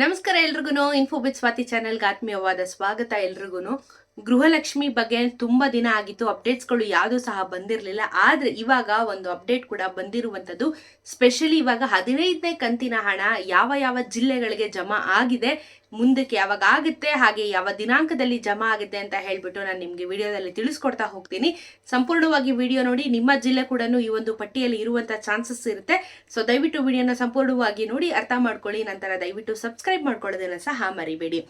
ನಮಸ್ಕಾರ ಎಲ್ರಿಗೂ ಇನ್ಫೋಬಿಟ್ ಸ್ವಾತಿ ಚಾನೆಲ್ಗೆ ಆತ್ಮೀಯವಾದ ಸ್ವಾಗತ ಎಲ್ರಿಗೂ ಗೃಹಲಕ್ಷ್ಮಿ ಬಗ್ಗೆ ತುಂಬ ದಿನ ಆಗಿತ್ತು. ಅಪ್ಡೇಟ್ಸ್ಗಳು ಯಾವುದೂ ಸಹ ಬಂದಿರಲಿಲ್ಲ. ಆದ್ರೆ ಇವಾಗ ಒಂದು ಅಪ್ಡೇಟ್ ಕೂಡ ಬಂದಿರುವಂಥದ್ದು, ಸ್ಪೆಷಲಿ ಇವಾಗ ಹದಿನೈದನೇ ಕಂತಿನ ಹಣ ಯಾವ ಯಾವ ಜಿಲ್ಲೆಗಳಿಗೆ ಜಮಾ ಆಗಿದೆ, ಮುಂದಕ್ಕೆ ಯಾವಾಗ ಆಗುತ್ತೆ, ಹಾಗೆ ಯಾವ ದಿನಾಂಕದಲ್ಲಿ ಜಮಾ ಆಗುತ್ತೆ ಅಂತ ಹೇಳ್ಬಿಟ್ಟು ನಾನು ನಿಮಗೆ ವಿಡಿಯೋದಲ್ಲಿ ತಿಳಿಸ್ಕೊಡ್ತಾ ಹೋಗ್ತೀನಿ. ಸಂಪೂರ್ಣವಾಗಿ ವಿಡಿಯೋ ನೋಡಿ, ನಿಮ್ಮ ಜಿಲ್ಲೆ ಕೂಡ ಈ ಒಂದು ಪಟ್ಟಿಯಲ್ಲಿ ಇರುವಂಥ ಚಾನ್ಸಸ್ ಇರುತ್ತೆ. ಸೊ ದಯವಿಟ್ಟು ವಿಡಿಯೋನ ಸಂಪೂರ್ಣವಾಗಿ ನೋಡಿ, ಅರ್ಥ ಮಾಡ್ಕೊಳ್ಳಿ. ನಂತರ ದಯವಿಟ್ಟು ಸಬ್ಸ್ಕ್ರೈಬ್ ಮಾಡ್ಕೊಳ್ಳೋದನ್ನು ಸಹ ಮರಿಬೇಡಿ.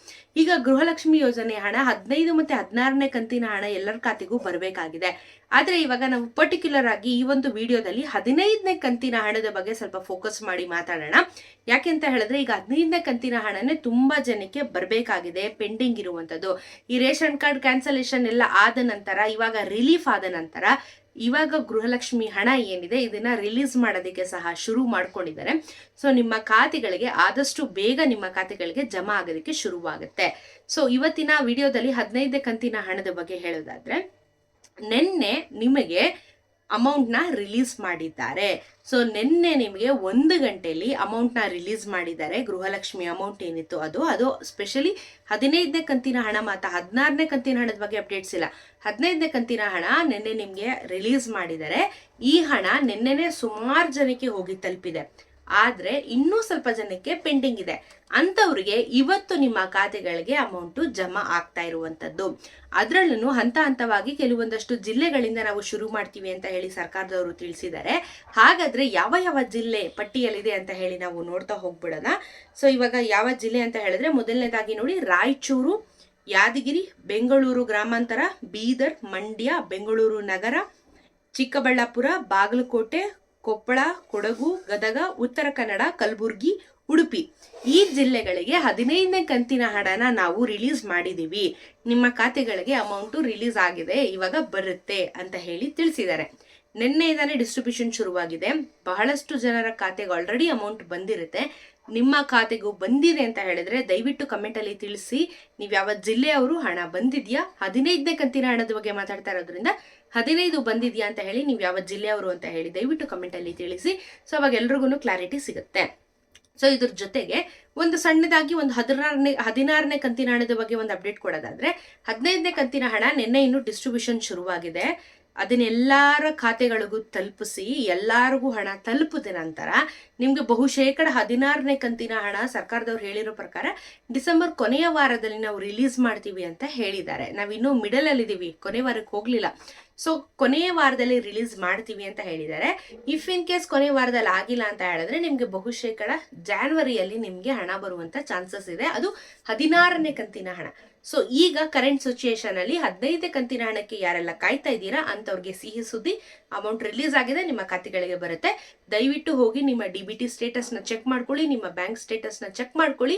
ಈಗ ಗೃಹಲಕ್ಷ್ಮಿ ಯೋಜನೆ ಹಣ ಹದಿನೈದು ಮತ್ತೆ ಹದಿನಾರನೇ ಕಂತಿನ ಹಣ ಎಲ್ಲರ ಖಾತೆಗೂ ಬರಬೇಕಾಗಿದೆ. ಆದರೆ ಇವಾಗ ನಾವು ಪರ್ಟಿಕ್ಯುಲರ್ ಆಗಿ ಈ ಒಂದು ವಿಡಿಯೋದಲ್ಲಿ ಹದಿನೈದನೇ ಕಂತಿನ ಹಣದ ಬಗ್ಗೆ ಸ್ವಲ್ಪ ಫೋಕಸ್ ಮಾಡಿ ಮಾತಾಡೋಣ. ಯಾಕೆಂತ ಹೇಳಿದ್ರೆ ಈಗ ಹದಿನೈದನೇ ಕಂತಿನ ಹಣನೇ ತುಂಬಾ ಜನಕ್ಕೆ ಬರಬೇಕಾಗಿದೆ ಪೆಂಡಿಂಗ್ ಇರುವಂತದ್ದು. ಈ ರೇಷನ್ ಕಾರ್ಡ್ ಕ್ಯಾನ್ಸಲೇಷನ್ ಎಲ್ಲ ಆದ ನಂತರ, ಇವಾಗ ರಿಲೀಫ್ ಆದ ನಂತರ ಇವಾಗ ಗೃಹಲಕ್ಷ್ಮಿ ಹಣ ಏನಿದೆ, ಇದನ್ನ ರಿಲೀಸ್ ಮಾಡೋದಕ್ಕೆ ಸಹ ಶುರು ಮಾಡ್ಕೊಂಡಿದ್ದಾರೆ. ಸೊ ನಿಮ್ಮ ಖಾತೆಗಳಿಗೆ ಆದಷ್ಟು ಬೇಗ ನಿಮ್ಮ ಖಾತೆಗಳಿಗೆ ಜಮಾ ಆಗೋದಕ್ಕೆ ಶುರುವಾಗುತ್ತೆ. ಸೊ ಇವತ್ತಿನ ವಿಡಿಯೋದಲ್ಲಿ ಹದಿನೈದನೇ ಕಂತಿನ ಹಣದ ಬಗ್ಗೆ ಹೇಳೋದಾದ್ರೆ, ನಿನ್ನೆ ನಿಮಗೆ ಅಮೌಂಟ್ನ ರಿಲೀಸ್ ಮಾಡಿದ್ದಾರೆ. ಸೊ ನಿನ್ನೆ ನಿಮಗೆ ಒಂದು ಗಂಟೆಯಲ್ಲಿ ಅಮೌಂಟ್ನ ರಿಲೀಸ್ ಮಾಡಿದ್ದಾರೆ. ಗೃಹಲಕ್ಷ್ಮಿ ಅಮೌಂಟ್ ಏನಿತ್ತು ಅದು? ಅದು ಸ್ಪೆಷಲಿ ಹದಿನೈದನೇ ಕಂತಿನ ಹಣ ಮಾತ್ರ. ಹದಿನಾರನೇ ಕಂತಿನ ಹಣದ ಬಗ್ಗೆ ಅಪ್ಡೇಟ್ಸ್ ಇಲ್ಲ. ಹದಿನೈದನೇ ಕಂತಿನ ಹಣ ನಿನ್ನೆ ನಿಮಗೆ ರಿಲೀಸ್ ಮಾಡಿದ್ದಾರೆ. ಈ ಹಣ ನಿನ್ನೆನೆ ಸುಮಾರು ಜನಕ್ಕೆ ಹೋಗಿ ತಲುಪಿದೆ. ಆದ್ರೆ ಇನ್ನೂ ಸ್ವಲ್ಪ ಜನಕ್ಕೆ ಪೆಂಡಿಂಗ್ ಇದೆ. ಅಂಥವ್ರಿಗೆ ಇವತ್ತು ನಿಮ್ಮ ಖಾತೆಗಳಿಗೆ ಅಮೌಂಟು ಜಮಾ ಆಗ್ತಾ ಇರುವಂಥದ್ದು. ಅದರಲ್ಲೂ ಹಂತ ಹಂತವಾಗಿ ಕೆಲವೊಂದಷ್ಟು ಜಿಲ್ಲೆಗಳಿಂದ ನಾವು ಶುರು ಮಾಡ್ತೀವಿ ಅಂತ ಹೇಳಿ ಸರ್ಕಾರದವರು ತಿಳಿಸಿದ್ದಾರೆ. ಹಾಗಾದ್ರೆ ಯಾವ ಯಾವ ಜಿಲ್ಲೆ ಪಟ್ಟಿಯಲ್ಲಿದೆ ಅಂತ ಹೇಳಿ ನಾವು ನೋಡ್ತಾ ಹೋಗ್ಬಿಡೋಣ. ಸೊ ಇವಾಗ ಯಾವ ಜಿಲ್ಲೆ ಅಂತ ಹೇಳಿದ್ರೆ ಮೊದಲನೇದಾಗಿ ನೋಡಿ ರಾಯಚೂರು, ಯಾದಗಿರಿ, ಬೆಂಗಳೂರು ಗ್ರಾಮಾಂತರ, ಬೀದರ್, ಮಂಡ್ಯ, ಬೆಂಗಳೂರು ನಗರ, ಚಿಕ್ಕಬಳ್ಳಾಪುರ, ಬಾಗಲಕೋಟೆ ಕೊಪ್ಪಳ, ಕೊಡಗು, ಗದಗ, ಉತ್ತರ ಕನ್ನಡ, ಕಲಬುರ್ಗಿ, ಉಡುಪಿ. ಈ ಜಿಲ್ಲೆಗಳಿಗೆ ಹದಿನೈದನೇ ಕಂತಿನ ಹಣನ ನಾವು ರಿಲೀಸ್ ಮಾಡಿದ್ದೀವಿ ನಿಮ್ಮ ಖಾತೆಗಳಿಗೆ ಅಮೌಂಟು ರಿಲೀಸ್ ಆಗಿದೆ, ಇವಾಗ ಬರುತ್ತೆ ಅಂತ ಹೇಳಿ ತಿಳಿಸಿದ್ದಾರೆ. ನಿನ್ನೆಯಿಂದಾನೇ ಡಿಸ್ಟ್ರಿಬ್ಯೂಷನ್ ಶುರುವಾಗಿದೆ. ಬಹಳಷ್ಟು ಜನರ ಖಾತೆಗೆ ಆಲ್ರೆಡಿ ಅಮೌಂಟ್ ಬಂದಿರುತ್ತೆ. ನಿಮ್ಮ ಖಾತೆಗೂ ಬಂದಿದೆ ಅಂತ ಹೇಳಿದ್ರೆ ದಯವಿಟ್ಟು ಕಮೆಂಟ್ ಅಲ್ಲಿ ತಿಳಿಸಿ. ನೀವು ಯಾವ ಜಿಲ್ಲೆಯವರು ಹಣ ಬಂದಿದ್ಯಾ? ಹದಿನೈದನೇ ಕಂತಿನ ಹಣದ ಬಗ್ಗೆ ಮಾತಾಡ್ತಾ ಇರೋದ್ರಿಂದ ಹದಿನೈದು ಬಂದಿದ್ಯಾ ಅಂತ ಹೇಳಿ ನೀವು ಯಾವ ಜಿಲ್ಲೆಯವರು ಅಂತ ಹೇಳಿ ದಯವಿಟ್ಟು ಕಮೆಂಟ್ ಅಲ್ಲಿ ತಿಳಿಸಿ. ಸೊ ಅವಾಗ ಎಲ್ರಿಗೂ ಕ್ಲಾರಿಟಿ ಸಿಗುತ್ತೆ. ಸೊ ಇದ್ರ ಜೊತೆಗೆ ಒಂದು ಸಣ್ಣದಾಗಿ ಒಂದು ಹದಿನಾರನೇ ಹದಿನಾರನೇ ಕಂತಿನ ಹಣದ ಬಗ್ಗೆ ಒಂದು ಅಪ್ಡೇಟ್ ಕೊಡೋದಾದ್ರೆ ಹದಿನೈದನೇ ಕಂತಿನ ಹಣ ನಿನ್ನೆ ಇನ್ನು ಡಿಸ್ಟ್ರಿಬ್ಯೂಷನ್ ಶುರುವಾಗಿದೆ. ಅದನ್ನೆಲ್ಲಾರ ಖಾತೆಗಳಿಗೂ ತಲುಪಿಸಿ ಎಲ್ಲರಿಗೂ ಹಣ ತಲುಪಿದ ನಂತರ ನಿಮಗೆ ಬಹುಶೇಕಡ ಹದಿನಾರನೇ ಕಂತಿನ ಹಣ ಸರ್ಕಾರದವ್ರು ಹೇಳಿರೋ ಪ್ರಕಾರ ಡಿಸೆಂಬರ್ ಕೊನೆಯ ವಾರದಲ್ಲಿ ನಾವು ರಿಲೀಸ್ ಮಾಡ್ತೀವಿ ಅಂತ ಹೇಳಿದ್ದಾರೆ. ನಾವಿನ್ನೂ ಮಿಡಲಲ್ಲಿದ್ದೀವಿ. ಕೊನೆ ವಾರಕ್ಕೆ ಹೋಗ್ಲಿಲ್ಲ. ಸೊ ಕೊನೆಯ ವಾರದಲ್ಲಿ ರಿಲೀಸ್ ಮಾಡ್ತೀವಿ ಅಂತ ಹೇಳಿದ್ದಾರೆ. ಇಫ್ ಇನ್ ಕೇಸ್ ಕೊನೆಯ ವಾರದಲ್ಲಿ ಆಗಿಲ್ಲ ಅಂತ ಹೇಳಿದ್ರೆ ನಿಮ್ಗೆ ಬಹುಶೇಕಡ ಜಾನ್ವರಿಯಲ್ಲಿ ನಿಮ್ಗೆ ಹಣ ಬರುವಂತ ಚಾನ್ಸಸ್ ಇದೆ. ಅದು ಹದಿನಾರನೇ ಕಂತಿನ ಹಣ. ಸೊ ಈಗ ಕರೆಂಟ್ ಸಿಚುಯೇಷನ್ ಅಲ್ಲಿ ಹದಿನೈದು ಕಂತಿನ ಹಣಕ್ಕೆ ಯಾರೆಲ್ಲ ಕಾಯ್ತಾ ಇದ್ದೀರಾ ಅಂತವ್ರಿಗೆ ಸಿಹಿ ಸುದ್ದಿ ಅಮೌಂಟ್ ರಿಲೀಸ್ ಆಗಿದೆ, ನಿಮ್ಮ ಖಾತೆಗಳಿಗೆ ಬರುತ್ತೆ. ದಯವಿಟ್ಟು ಹೋಗಿ ನಿಮ್ಮ ಡಿ ಬಿ ಟಿ ಸ್ಟೇಟಸ್ನ ಚೆಕ್ ಮಾಡ್ಕೊಳ್ಳಿ, ನಿಮ್ಮ ಬ್ಯಾಂಕ್ ಸ್ಟೇಟಸ್ನ ಚೆಕ್ ಮಾಡ್ಕೊಳ್ಳಿ.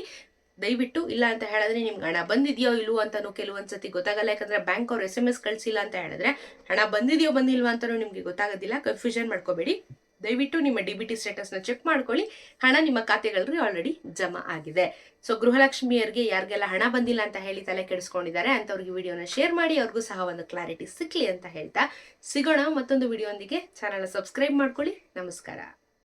ದಯವಿಟ್ಟು ಇಲ್ಲ ಅಂತ ಹೇಳಿದ್ರೆ ನಿಮ್ಗೆ ಹಣ ಬಂದಿದೆಯೋ ಇಲ್ವೋ ಅಂತಾನು ಕೆಲವೊಂದ್ಸತಿ ಗೊತ್ತಾಗಲ್ಲ. ಯಾಕಂದ್ರೆ ಬ್ಯಾಂಕ್ ಅವ್ರು ಎಸ್ ಎಂ ಎಸ್ ಕಳಿಸಿಲ್ಲ ಅಂತ ಹೇಳಿದ್ರೆ ಹಣ ಬಂದಿದೆಯೋ ಬಂದಿಲ್ವಾ ಅಂತಲೂ ನಿಮಗೆ ಗೊತ್ತಾಗೋದಿಲ್ಲ. ಕನ್ಫ್ಯೂಷನ್ ಮಾಡ್ಕೋಬೇಡಿ. ದಯವಿಟ್ಟು ನಿಮ್ಮ ಡಿ ಬಿ ಟಿ ಸ್ಟೇಟಸ್ನ ಚೆಕ್ ಮಾಡ್ಕೊಳ್ಳಿ. ಹಣ ನಿಮ್ಮ ಖಾತೆಗಳಲ್ಲಿ ಆಲ್ರೆಡಿ ಜಮಾ ಆಗಿದೆ. ಸೊ ಗೃಹಲಕ್ಷ್ಮಿಯರಿಗೆ ಯಾರಿಗೆಲ್ಲ ಹಣ ಬಂದಿಲ್ಲ ಅಂತ ಹೇಳಿ ತಲೆ ಕೆಡಿಸ್ಕೊಂಡಿದ್ದಾರೆ ಅಂತವ್ರಿಗೆ ವಿಡಿಯೋನ ಶೇರ್ ಮಾಡಿ, ಅವ್ರಿಗೂ ಸಹ ಒಂದು ಕ್ಲಾರಿಟಿ ಸಿಕ್ಕಲಿ ಅಂತ ಹೇಳ್ತಾ ಸಿಗೋಣ. ಮತ್ತೊಂದು ವಿಡಿಯೋ ಒಂದಿಗೆ ಚಾನಲ್ ಸಬ್ಸ್ಕ್ರೈಬ್ ಮಾಡ್ಕೊಳ್ಳಿ. ನಮಸ್ಕಾರ.